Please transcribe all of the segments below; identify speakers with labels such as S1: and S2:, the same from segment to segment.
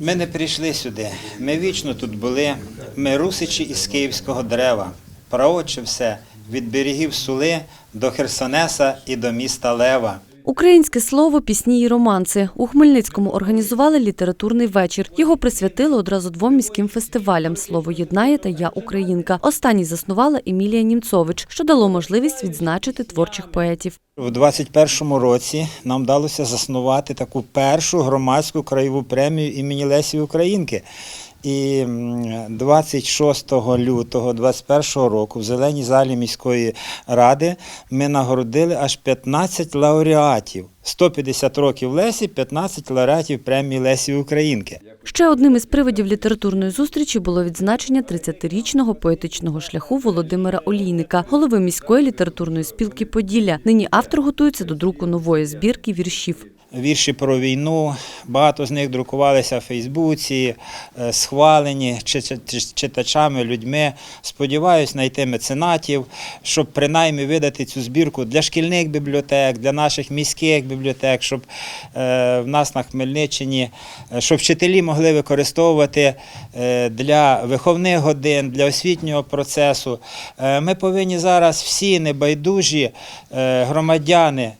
S1: Ми не прийшли сюди. Ми вічно тут були. Ми русичі із київського дерева. Праотче все від берегів Сули до Херсонеса і до міста Лева.
S2: Українське слово, пісні і романси. У Хмельницькому організували літературний вечір. Його присвятили одразу двом міським фестивалям Слово єднає та Я Українка. Останній заснувала Емілія Німцович, що дало можливість відзначити творчих поетів.
S1: У 21-му році нам вдалося заснувати таку першу громадську краєву премію імені Лесі Українки. І 26 лютого 21 року в зеленій залі міської ради ми нагородили аж 15 лауреатів. 150 років Лесі, 15 лауреатів премії Лесі Українки.
S2: Ще одним із приводів літературної зустрічі було відзначення 30-річного поетичного шляху Володимира Олійника, голови міської літературної спілки Поділля. Нині автор готується до друку нової збірки віршів.
S1: Вірші про війну, багато з них друкувалися в Фейсбуці, е, схвалені чи- чи- чи- читачами, людьми. Сподіваюсь знайти меценатів, щоб принаймні видати цю збірку для шкільних бібліотек, для наших міських бібліотек, щоб е, в нас на Хмельниччині, е, щоб вчителі могли використовувати для виховних годин, для освітнього процесу. Ми повинні зараз всі небайдужі громадяни.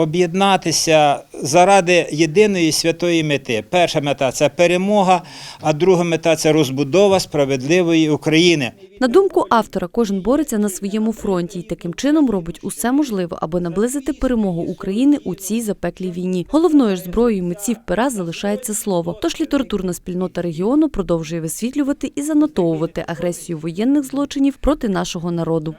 S1: Об'єднатися заради єдиної святої мети. Перша мета це перемога, а друга мета це розбудова справедливої України.
S2: На думку автора, кожен бореться на своєму фронті і таким чином робить усе можливе, аби наблизити перемогу України у цій запеклій війні. Головною ж зброєю митців пера залишається слово. Тож літературна спільнота регіону продовжує висвітлювати і занотовувати агресію воєнних злочинів проти нашого народу.